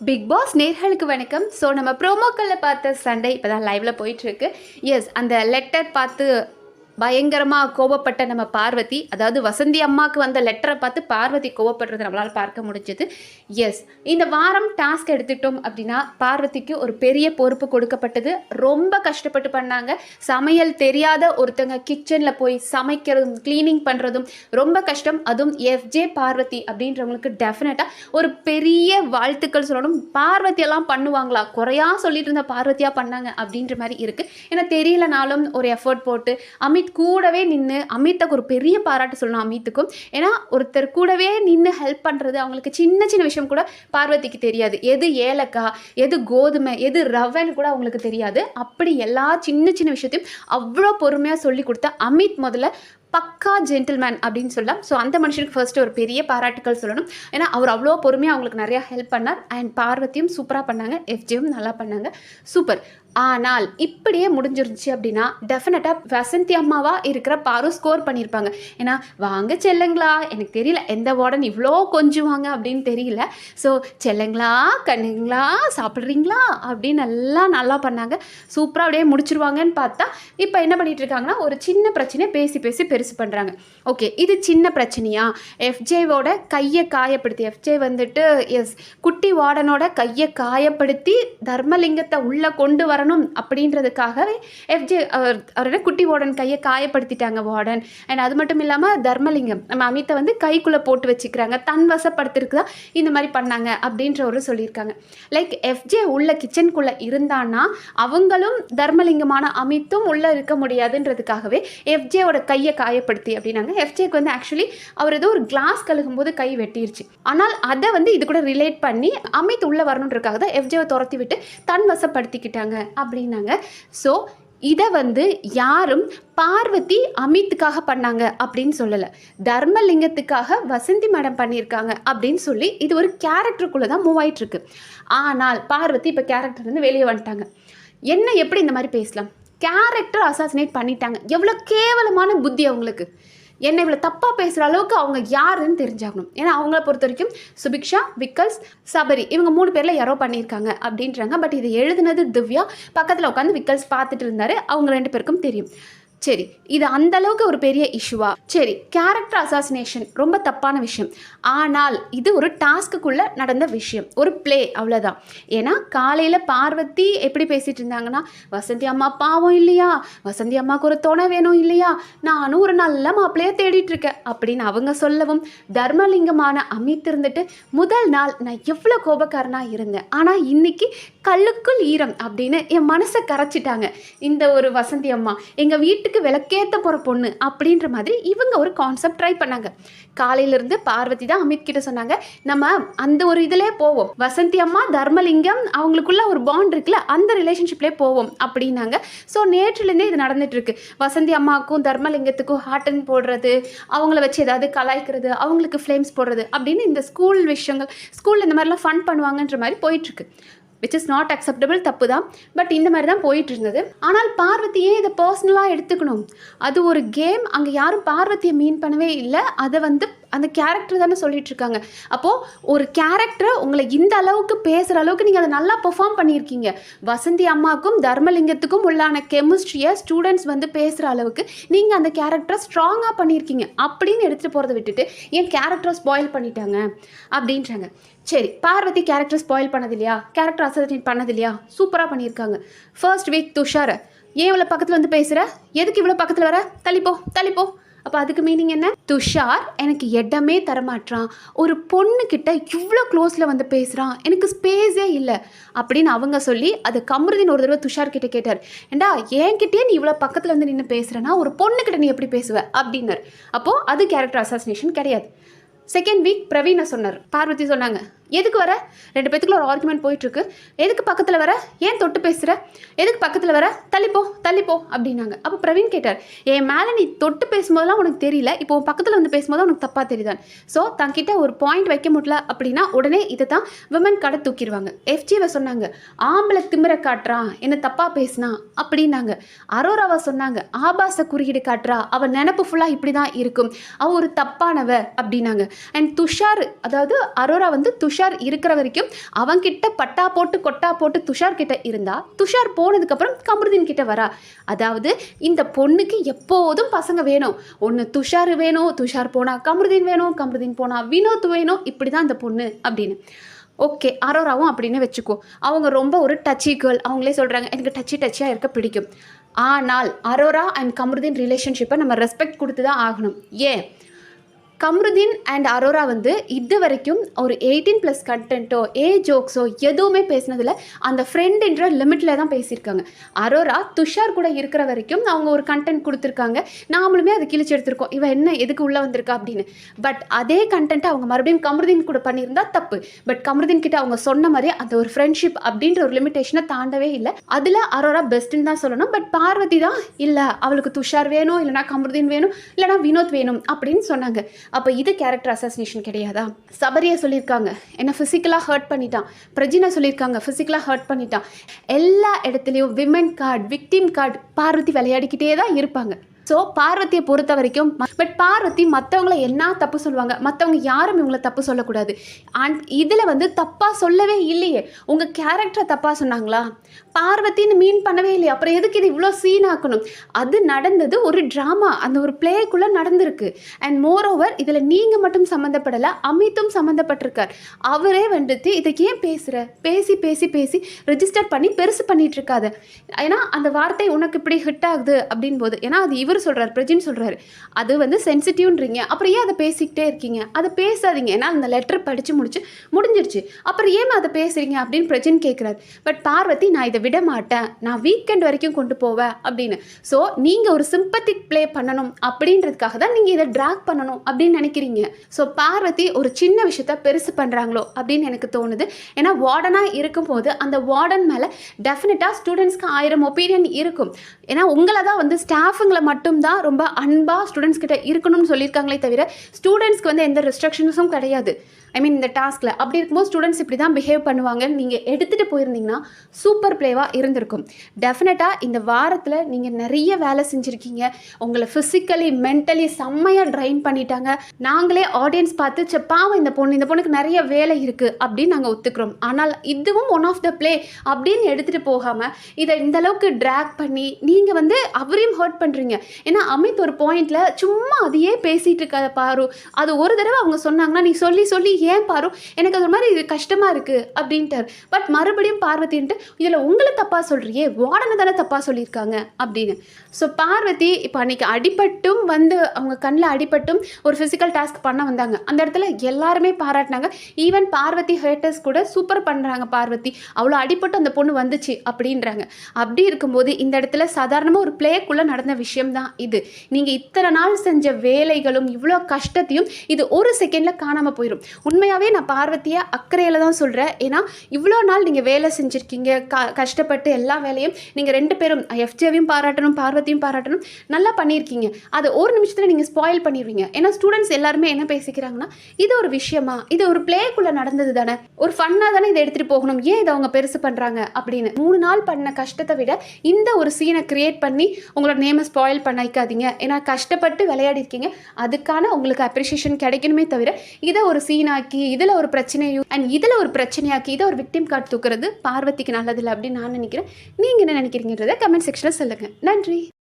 Big pass நேர்களுக்கு வணக்கம். So நம்ம ப்ரோமோக்களில் பார்த்த சண்டை இப்போ தான் லைவில் போயிட்டுருக்கு எஸ் அந்த லெட்டர் பார்த்து பயங்கரமாக கோபப்பட்ட நம்ம பார்வதி அதாவது வசந்தி அம்மாவுக்கு வந்த லெட்டரை பார்த்து பார்வதி கோவப்படுறதை நம்மளால் பார்க்க முடிஞ்சது. எஸ் இந்த வாரம் டாஸ்க் எடுத்துட்டோம் அப்படின்னா பார்வதிக்கு ஒரு பெரிய பொறுப்பு கொடுக்கப்பட்டது. ரொம்ப கஷ்டப்பட்டு பண்ணாங்க. சமையல் தெரியாத ஒருத்தங்க கிச்சனில் போய் சமைக்கிறதும் க்ளீனிங் பண்ணுறதும் ரொம்ப கஷ்டம். அதுவும் எஃப்ஜே பார்வதி அப்படின்றவங்களுக்கு டெஃபினட்டாக ஒரு பெரிய வாழ்த்துக்கள் சொல்லணும். பார்வதியெல்லாம் பண்ணுவாங்களா? குறையா சொல்லிட்டு இருந்த பார்வதியாக பண்ணாங்க அப்படின்ற மாதிரி இருக்குது ஏன்னா தெரியலனாலும் ஒரு எஃபர்ட் போட்டு அமித் கூடவே நின்று அமித்துக்கு ஒரு பெரிய பாராட்டு சொல்லணும் அமித்துக்கும். ஏன்னா ஒருத்தர் கூடவே நின்று ஹெல்ப் பண்ணுறது அவங்களுக்கு சின்ன சின்ன விஷயம் கூட பார்வதிக்கு தெரியாது. எது ஏலக்காய் எது கோதுமை எது ரவைன்னு கூட அவங்களுக்கு தெரியாது. அப்படி எல்லா சின்ன சின்ன விஷயத்தையும் அவ்வளோ பொறுமையாக சொல்லி கொடுத்த அமித் முதல்ல பக்கா ஜென்டில்மேன் அப்படின்னு சொல்லலாம். ஸோ அந்த மனுஷனுக்கு ஃபர்ஸ்ட் ஒரு பெரிய பாராட்டுக்கள் சொல்லணும். ஏன்னா அவர் அவ்வளோ பொறுமையாக அவங்களுக்கு நிறையா ஹெல்ப் பண்ணார். அண்ட் பார்வதியும் சூப்பராக பண்ணாங்க. எஃப்ஜியும் நல்லா பண்ணாங்க. சூப்பர் ஆனால் இப்படியே முடிஞ்சிருந்துச்சு அப்படின்னா டெஃபினட்டாக வசந்தி அம்மாவாக இருக்கிற பாரு ஸ்கோர் பண்ணியிருப்பாங்க. ஏன்னா வாங்க செல்லுங்களா எனக்கு தெரியல எந்த வார்டன் இவ்வளோ கொஞ்சுவாங்க? அப்படின்னு தெரியல. ஸோ செல்லுங்களா கண்ணுங்களா சாப்பிட்றீங்களா? அப்படின்னு எல்லாம் நல்லா பண்ணாங்க. சூப்பராக அப்படியே முடிச்சிருவாங்கன்னு பார்த்தா இப்போ என்ன பண்ணிட்டு இருக்காங்கன்னா ஒரு சின்ன பிரச்சனையை பேசி பேசி பெருசு பண்ணுறாங்க ஓகே இது சின்ன பிரச்சனையா? எஃப்ஜேவோட கையை காயப்படுத்தி எஃப்ஜே வந்துட்டு எஸ் குட்டி வார்டனோட கையை காயப்படுத்தி தர்மலிங்கத்தை உள்ளே கொண்டு வரணும் அப்படின்றதுக்காகவே எஃப்ஜே அவர் அவரோட குட்டி வார்டன் கையை காயப்படுத்திட்டாங்க வார்டன். அண்ட் அது மட்டும் இல்லாமல் தர்மலிங்கம் நம்ம அமித்தை வந்து கைக்குள்ளே போட்டு வச்சுக்கிறாங்க. தன் வசப்படுத்திருக்கு தான் இந்த மாதிரி பண்ணாங்க அப்படின்ற ஒரு சொல்லியிருக்காங்க லைக் எஃப்ஜே உள்ள கிச்சனுக்குள்ளே இருந்தான்னா அவங்களும் தர்மலிங்கமான அமித்தும் உள்ளே இருக்க முடியாதுன்றதுக்காகவே எஃப்ஜேவோட கையை காயப்படுத்தி அப்படின்னாங்க. எஃப்ஜேக்கு வந்து ஆக்சுவலி அவர் ஏதோ ஒரு கிளாஸ் கழுகும் போது கை வெட்டிருச்சு. ஆனால் அதை வந்து இது கூட ரிலேட் பண்ணி அமித் உள்ளே வரணுன்றதுக்காக தான் எஃப்ஜேவை துரத்தி விட்டு தன் வசப்படுத்திக்கிட்டாங்க. அப்படின்னாங்க. ஸோ இதை வந்து யாரும் பார்வதி அமித்துக்காக பண்ணாங்க அப்படின்னு சொல்லலை. தர்மலிங்கத்துக்காக வசந்தி மேடம் பண்ணியிருக்காங்க அப்படின்னு சொல்லி இது ஒரு கேரக்டருக்குள்ளே தான் மூவ் ஆயிட்டிருக்கு. ஆனால் பார்வதி இப்போ கேரக்டர் வந்து வெளியே வந்துட்டாங்க. என்ன எப்படி இந்த மாதிரி பேசலாம்? கேரக்டர் அசாசினேட் பண்ணிட்டாங்க. எவ்வளோ கேவலமான புத்தி அவங்களுக்கு. என்னை இவ்வளோ தப்பாக பேசுகிற அளவுக்கு அவங்க யாருன்னு தெரிஞ்சாகணும். ஏன்னா அவங்கள பொறுத்த வரைக்கும் சுபிக்ஷா விக்கல்ஸ் சபரி இவங்க மூணு பேரில் யாரோ பண்ணியிருக்காங்க அப்படின்றாங்க. பட் இதை எழுதுனது திவ்யா. பக்கத்தில் உட்காந்து விக்கல்ஸ் பார்த்துட்டு இருந்தார். அவங்க ரெண்டு பேருக்கும் தெரியும். சரி இது அந்த அளவுக்கு ஒரு பெரிய இஷ்யூவா சரி கேரக்டர் அசாசினேஷன் ரொம்ப தப்பான விஷயம். ஆனால் இது ஒரு டாஸ்க்குள்ளே நடந்த விஷயம். ஒரு ப்ளே அவ்வளோதான் ஏன்னா காலையில் பார்வதி எப்படி பேசிட்டு இருந்தாங்கன்னா வசந்தி அம்மா பாவம் இல்லையா? வசந்தி அம்மாவுக்கு ஒரு துணை வேணும் இல்லையா? நானும் ஒரு நல்ல மாப்பிள்ளைய தேடிட்டு இருக்கேன். அப்படின்னு அவங்க சொல்லவும் தர்மலிங்கமான அமித் இருந்துட்டு முதல் நாள் நான் எவ்வளோ கோபக்காரனாக இருந்தேன். ஆனால் இன்னைக்கு கல்லுக்குள் ஈரம் அப்படின்னு என் மனசை கரைச்சிட்டாங்க. இந்த ஒரு வசந்தி அம்மா எங்கள் வீட்டுக்கு விளக்கேற்ற போகிற பொண்ணு அப்படின்ற மாதிரி இவங்க ஒரு கான்செப்ட் ட்ரை பண்ணாங்க. காலையிலேருந்து பார்வதி தான் அமித் கிட்ட சொன்னாங்க நம்ம அந்த ஒரு இதிலே போவோம். வசந்தி அம்மா தர்மலிங்கம் அவங்களுக்குள்ள ஒரு பாண்ட் இருக்குல்ல அந்த ரிலேஷன்ஷிப்லேயே போவோம் அப்படின்னாங்க. ஸோ நேற்றுலேருந்தே இது நடந்துட்டு இருக்கு வசந்தி அம்மாவுக்கும் தர்மலிங்கத்துக்கும் ஹாட்டன் போடுறது அவங்கள வச்சு ஏதாவது கலாய்க்கிறது அவங்களுக்கு ஃப்ளேம்ஸ் போடுறது அப்படின்னு இந்த ஸ்கூல் விஷயங்கள் ஸ்கூலில் இந்த மாதிரிலாம் ஃபன் பண்ணுவாங்கன்ற மாதிரி போயிட்டுருக்கு. விச் இஸ் நாட் அக்செப்டபிள் தப்பு தான் பட் இந்த மாதிரி தான் போயிட்டு இருந்தது ஆனால் பார்வதியே இதை பர்சனலாக எடுத்துக்கணும். அது ஒரு கேம் அங்கே யாரும் பார்வதியை மீன் பண்ணவே இல்லை. அதை வந்து அந்த கேரக்டர் தானே சொல்லிட்டு இருக்காங்க அப்போது ஒரு கேரக்டரை உங்களை இந்த அளவுக்கு பேசுகிற அளவுக்கு நீங்கள் அதை நல்லா பெர்ஃபார்ம் பண்ணியிருக்கீங்க. வசந்தி அம்மாவுக்கும் தர்மலிங்கத்துக்கும் உள்ளான கெமிஸ்ட்ரியை ஸ்டூடெண்ட்ஸ் வந்து பேசுகிற அளவுக்கு நீங்கள் அந்த கேரக்டரை ஸ்ட்ராங்காக பண்ணியிருக்கீங்க. அப்படின்னு எடுத்துகிட்டு போகிறத விட்டுட்டு என் கேரக்டரை ஸ்பாயில் பண்ணிட்டாங்க? அப்படின்றாங்க. சரி பார்வதி கேரக்டர் ஸ்பாயில் பண்ணது இல்லையா கேரக்டர் அசோசியேட் பண்ணது இல்லையா சூப்பராக பண்ணியிருக்காங்க. ஃபர்ஸ்ட் வீக் துஷார் ஏன் இவ்வளோ பக்கத்தில் வந்து பேசுகிற எதுக்கு இவ்வளோ பக்கத்தில் வர? தள்ளிப்போ தள்ளிப்போ. அப்போ அதுக்கு மீனிங் என்ன? துஷார் எனக்கு இடமே தரமாட்றான். ஒரு பொண்ணுக்கிட்ட இவ்வளோ க்ளோஸில் வந்து பேசுகிறான் எனக்கு ஸ்பேஸே இல்லை. அப்படின்னு அவங்க சொல்லி அது கமருதீன் ஒரு தடவை துஷார் கிட்ட கேட்டார். ஏண்டா என்கிட்டயே நீ இவ்வளோ பக்கத்தில் வந்து நின்று பேசுகிறனா ஒரு பொண்ணுக்கிட்ட நீ எப்படி பேசுவ? அப்படின்னார். அப்போது அது கேரக்டர் அசாசினேஷன் கிடையாது. செகண்ட் வீக் பிரவீனை சொன்னார். பார்வதி சொன்னாங்க எதுக்கு வர? ரெண்டு பேத்துக்குள்ள ஒரு ஆர்குமெண்ட் போயிட்டுருக்கு. எதுக்கு பக்கத்தில் வர? ஏன் தொட்டு பேசுகிற எதுக்கு பக்கத்தில் வர? தள்ளிப்போ தள்ளிப்போ அப்படின்னாங்க. அப்போ பிரவீன் கேட்டார் என் மேலே நீ தொட்டு பேசும்போதெல்லாம் உனக்கு தெரியல. இப்போ உன் பக்கத்தில் வந்து பேசும்போது உனக்கு தப்பாக தெரியுதான் ஸோ தங்கிட்ட ஒரு பாயிண்ட் வைக்க முடியல அப்படின்னா உடனே இதை தான் விமன் கடை தூக்கிடுவாங்க. எஃப்ஜிவை சொன்னாங்க ஆம்பளை திமிர காட்டுறான் என்ன தப்பாக பேசினா? அப்படின்னாங்க. அரோராவை சொன்னாங்க ஆபாச குறியீடு காட்டுறா. அவள் நினப்பு ஃபுல்லாக இப்படி தான் இருக்கும். அவள் ஒரு தப்பானவ. அப்படின்னாங்க. அண்ட் துஷார் அதாவது அரோரா வந்து துஷ் துஷார் இருக்கிற வரைக்கும் அவங்கிட்ட பட்டா போட்டு கொட்டா போட்டு துஷார் கிட்ட இருந்தா துஷார் போனதுக்கப்புறம் கமருதீன் கிட்ட வரா. அதாவது இந்த பொண்ணுக்கு எப்போதும் பசங்க வேணும். ஒன்று துஷார் வேணும் துஷார் போனால் கமருதீன் வேணும் கமருதீன் போனால் வினோத் வேணும் இப்படி தான் இந்த பொண்ணு அப்படின்னு. ஓகே அரோராவும் அப்படின்னு வச்சுக்கோ. அவங்க ரொம்ப ஒரு டச்சி கேர்ள் அவங்களே சொல்கிறாங்க எனக்கு டச்சி டச்சியாக இருக்க பிடிக்கும். ஆனால் அரோரா அண்ட் கமருதீன் ரிலேஷன்ஷிப்பை நம்ம ரெஸ்பெக்ட் கொடுத்து தான் ஆகணும். ஏன்? கம்ருதீன் அண்ட் அரோரா வந்து இது வரைக்கும் ஒரு எயிட்டீன் ப்ளஸ் கண்டென்ட்டோ ஏ ஜோக்ஸோ எதுவுமே பேசினதில் அந்த ஃப்ரெண்டுன்ற லிமிட்டில் தான் பேசியிருக்காங்க. அரோரா துஷார் கூட இருக்கிற வரைக்கும் அவங்க ஒரு கண்டென்ட் கொடுத்துருக்காங்க. நாமளுமே அதை கிழிச்சு எடுத்திருக்கோம். இவன் என்ன எதுக்கு உள்ளே வந்திருக்கா அப்படின்னு. பட் அதே கண்டென்ட்டை அவங்க மறுபடியும் கமருதீன் கூட பண்ணியிருந்தா தப்பு. பட் கமருதீன் கிட்ட அவங்க சொன்ன மாதிரி அந்த ஒரு ஃப்ரெண்ட்ஷிப் அப்படின்ற ஒரு லிமிட்டேஷனை தாண்டவே இல்லை. அதில் அரோரா பெஸ்ட்டுன்னு தான் சொல்லணும். பட் பார்வதி தான் இல்லை அவளுக்கு துஷார் வேணும் இல்லைனா கமருதீன் வேணும் இல்லைனா வினோத் வேணும் அப்படின்னு சொன்னாங்க. அப்போ இது கேரக்டர் அசாசினேஷன் கிடையாதா? சபரியை சொல்லியிருக்காங்க. என்ன ஃபிசிக்கலாக ஹர்ட் பண்ணிட்டான். பிரஜினா சொல்லியிருக்காங்க ஃபிசிக்கலாக ஹர்ட் பண்ணிட்டான். எல்லா இடத்துலையும் women card victim card Parvathi விளையாடிக்கிட்டே தான் இருப்பாங்க. ஸோ பார்வதியை பொறுத்த வரைக்கும் பட் பார்வதி மற்றவங்களை என்ன தப்பு சொல்லுவாங்க? மற்றவங்க யாரும் இவங்களை தப்பு சொல்லக்கூடாது. அண்ட் இதில் வந்து தப்பாக சொல்லவே இல்லையே. உங்கள் கேரக்டரை தப்பாக சொன்னாங்களா? பார்வதின்னு மீன் பண்ணவே இல்லையே. அப்புறம் எதுக்கு இது இவ்வளோ சீன் ஆக்கணும்? அது நடந்தது ஒரு ட்ராமா அந்த ஒரு பிளேக்குள்ளே நடந்திருக்கு. அண்ட் மோர் ஓவர் இதில் நீங்கள் மட்டும் சம்மந்தப்படலை அமித்தும் சம்மந்தப்பட்டிருக்கார் அவரே வந்துட்டு இதை ஏன் பேசுகிற பேசி பேசி பேசி ரெஜிஸ்டர் பண்ணி பெருசு பண்ணிட்டு இருக்காத. ஏன்னா அந்த வார்த்தை உனக்கு இப்படி ஹிட் ஆகுது அப்படின் போது ஏன்னா அது இவர் சொல்கிறார் பிரஜின் சொல்கிறாரு அது வந்து சென்சிட்டிவ்ன்றீங்க அப்புறம் ஏன் அதை பேசிக்கிட்டே இருக்கீங்க? அதை பேசாதீங்க. ஏன்னா அந்த லெட்டர் படித்து முடிச்சு முடிஞ்சிருச்சு. அப்புறம் ஏன் அதை பேசுகிறீங்க அப்படின்னு பிரஜின் கேட்குறாரு பட் பார்வதி நான் இதை விட மாட்டேன். நான் வீக்கெண்ட் வரைக்கும் கொண்டு போவேன் அப்படின்னு. ஸோ நீங்கள் ஒரு சிம்பத்திக் ப்ளே பண்ணணும் அப்படின்றதுக்காக தான் நீங்கள் இதை ட்ராக் பண்ணணும் அப்படின்னு நினைக்கிறீங்க. ஸோ பார்வதி ஒரு சின்ன விஷயத்த பெருசு பண்ணுறாங்களோ அப்படின்னு எனக்கு தோணுது. ஏன்னா வார்டனாக இருக்கும்போது அந்த வார்டன் மேலே டெஃபினட்டாக ஸ்டூடெண்ட்ஸ்க்கு ஆயிரம் ஒப்பீனியன் இருக்கும். ஏன்னா உங்களை தான் வந்து ஸ்டாஃபுங்களை மட்டும்தான் ரொம்ப அன்பாக ஸ்டூடெண்ட்ஸ் கிட்ட இருக்கணும்னு சொல்லியிருக்காங்களே தவிர ஸ்டூடெண்ட்ஸ்க்கு வந்து எந்த ரெஸ்ட்ரிக்ஷன்ஸும் கிடையாது. ஐ மீன் இந்த டாஸ்கில் அப்படி இருக்கும்போது ஸ்டூடெண்ட்ஸ் இப்படி தான் பிஹேவ் பண்ணுவாங்கன்னு நீங்கள் எடுத்துகிட்டு போயிருந்தீங்கன்னா சூப்பர் ப்ளேவாக இருந்திருக்கும். டெஃபினட்டாக இந்த வாரத்தில் நீங்கள் நிறைய வேலை செஞ்சுருக்கீங்க. உங்களை ஃபிசிக்கலி மென்டலி செம்மையாக ட்ரைன் பண்ணிட்டாங்க. நாங்களே ஆடியன்ஸ் பார்த்து "ச்சே, பாவம் இந்த பொண்ணு இந்த பொண்ணுக்கு நிறைய வேலை இருக்குது அப்படின்னு நாங்கள் ஒத்துக்கிறோம். ஆனால் இதுவும் ஒன் ஆஃப் த ப்ளே அப்படின்னு எடுத்துகிட்டு போகாமல் இதை இந்த அளவுக்கு ட்ராக் பண்ணி நீங்கள் வந்து அவரையும் ஹர்ட் பண்ணுறீங்க ஏன்னா அமித் ஒரு பாயிண்டில் சும்மா அதையே பேசிகிட்டு இருக்க பாரு. அது ஒரு தடவை அவங்க சொன்னாங்கன்னா நீ சொல்லி சொல்லி ஏன் பாரு? எனக்கு அது ஒரு மாதிரி இது கஷ்டமாக இருக்குது அப்படின்ட்டார். பட் மறுபடியும் பார்வதின்ட்டு இதில் உங்களை தப்பாக சொல்கிறியே வார்டனை தானே தப்பாக சொல்லியிருக்காங்க? அப்படின்னு. ஸோ பார்வதி இப்போ அன்றைக்கி அடிபட்டும் வந்து அவங்க கண்ணில் அடிபட்டும் ஒரு ஃபிசிக்கல் டாஸ்க் பண்ண வந்தாங்க. அந்த இடத்துல எல்லாருமே பாராட்டினாங்க. ஈவன் பார்வதி ஹேட்டர்ஸ் கூட சூப்பர் பண்ணுறாங்க பார்வதி. அவ்வளோ அடிபட்டு அந்த பொண்ணு வந்துச்சு அப்படின்றாங்க. அப்படி இருக்கும்போது இந்த இடத்துல சாதாரணமாக ஒரு பிளேக்குள்ளே நடந்த விஷயம் தான் இது. நீங்கள் இத்தனை நாள் செஞ்ச வேலைகளும் இவ்வளோ கஷ்டத்தையும் இது ஒரு செகண்டில் காணாமல் போயிடும் உண்மையாகவே நான் பார்வதியை அக்கறையில் தான் சொல்கிறேன் ஏன்னா இவ்வளோ நாள் நீங்கள் வேலை செஞ்சுருக்கீங்க க கஷ்டப்பட்டு எல்லா வேலையும் நீங்கள் ரெண்டு பேரும் எஃப்ஜேவையும் பாராட்டணும் பார்வதியும் பாராட்டணும் நல்லா பண்ணியிருக்கீங்க. அதை ஒரு நிமிஷத்தில் நீங்கள் ஸ்பாயில் பண்ணிடுவீங்க ஏன்னா ஸ்டூடெண்ட்ஸ் எல்லாருமே என்ன பேசிக்கிறாங்கன்னா இது ஒரு விஷயமா? இது ஒரு பிளேக்குள்ளே நடந்தது தானே? ஒரு ஃபன்னாக தானே இதை எடுத்துகிட்டு போகணும்? ஏன் இதை அவங்க பெருசு பண்ணுறாங்க அப்படின்னு. மூணு நாள் பண்ண கஷ்டத்தை விட இந்த ஒரு சீனை கிரியேட் பண்ணி உங்களோட நேமை ஸ்பாயில் பண்ணிக்காதீங்க ஏன்னா கஷ்டப்பட்டு விளையாடிருக்கீங்க. அதுக்கான உங்களுக்கு அப்ரிஷியேஷன் கிடைக்கணுமே தவிர இதை ஒரு சீனாக்கி இதில் ஒரு பிரச்சனையும் அண்ட் இதில் ஒரு பிரச்சனையாக்கி இதை ஒரு விக்டிம் கார்டு தூக்குறது பார்வதிக்கு நல்லதில்லை அப்படின்னு நான் நினைக்கிறேன். நீங்கள் என்ன நினைக்கிறீங்கன்றதை கமெண்ட் செக்ஷனில் சொல்லுங்கள் நன்றி.